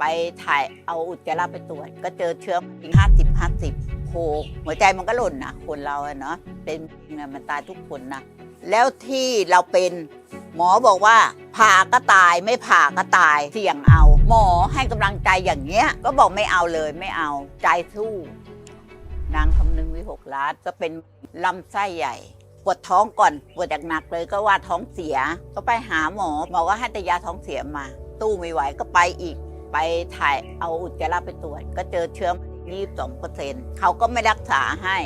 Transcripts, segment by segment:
ไปถ่ายเอาอุจจาระไปตรวจ ก็เจอเชื้อถึงห้าสิบห้าสิบโหหัวใจมันก็หล่นนะคนเราอะเนาะเป็นเนี่ยมันตายทุกคนนะแล้วที่เราเป็นหมอบอกว่าผ่าก็ตายไม่ผ่าก็ตายเสี่ยงเอา หมอให้กำลังใจอย่างเงี้ย ก็บอกไม่เอาเลยไม่เอาใจสู้ นางคำนึงวิหกล้านก็เป็นลำไส้ใหญ่ปวดท้องก่อนปวดหนักๆเลยก็ว่าท้องเสีย ก็ไปหาหมอหมอก็ให้แต่ยาท้องเสียมา ตู้ไม่ไหวก็ไปอีก ไปถ่ายเอาอุจจาระไปตรวจ ก็เจอเชื้อยี่สิบสองเปอร์เซ็นต์เขาก็ไม่รักษาให้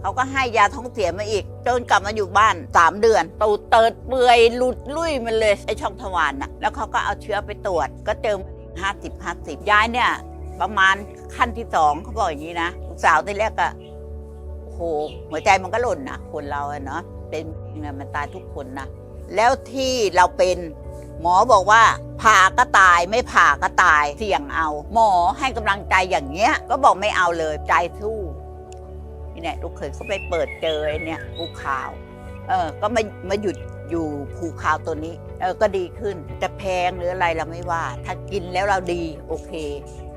เขาก็ให้ยาท้องเสียมาอีก จนกลับมาอยู่บ้านสามเดือน ตูดเติดเปื่อยหลุดลุ่ยมันเลยไอช่องทวารน่ะแล้วเขาก็เอาเชื้อไปตรวจ ก็เจอห้าสิบห้าสิบยายเนี่ย ประมาณขั้นที่สองเขาบอกอย่างนี้นะสาวที่แรกอะโอ้โหหัวใจมันก็หล่นนะคนเราเนาะเป็นเนี่ยมันตายทุกคนนะแล้วที่เราเป็นหมอบอกว่า ผ่าก็ตายไม่ผ่าก็ตายเสี่ยงเอา หมอให้กำลังใจอย่างเงี้ย ก็บอกไม่เอาเลยใจสู้นี่เนี่ยลูกเคยเขาไปเปิดเจอเนี่ยภูขาวเออก็มามาหยุดอยู่ภูขาวตัวนี้เออก็ดีขึ้นจะแพงหรืออะไรเราไม่ว่า ถ้ากินแล้วเราดีโอเค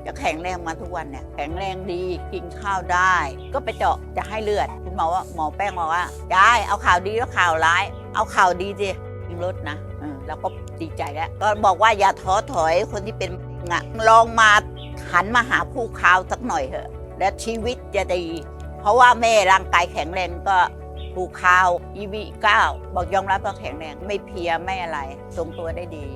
จะแข็งแรงมาทุกวันเนี่ยแข็งแรงดีกินข้าวได้ ก็ไปเจาะจะให้เลือดคุณหมอว่าหมอแป้งบอกว่ายายเอาข่าวดีแล้วข่าวร้าย เอาข่าวดีสิยิงลดนะ เราก็ดีใจแล้ว ก็บอกว่าอย่าท้อถอยคนที่เป็นงะลองมาหันมาหาผู้ค้าวสักหน่อยเถอะ และชีวิตจะดี เพราะว่าแม่ร่างกายแข็งแรงก็ผู้ค้าว EV 9บอกยอมรับว่าแข็งแรง ไม่เพียไม่อะไรทรงตัวได้ดี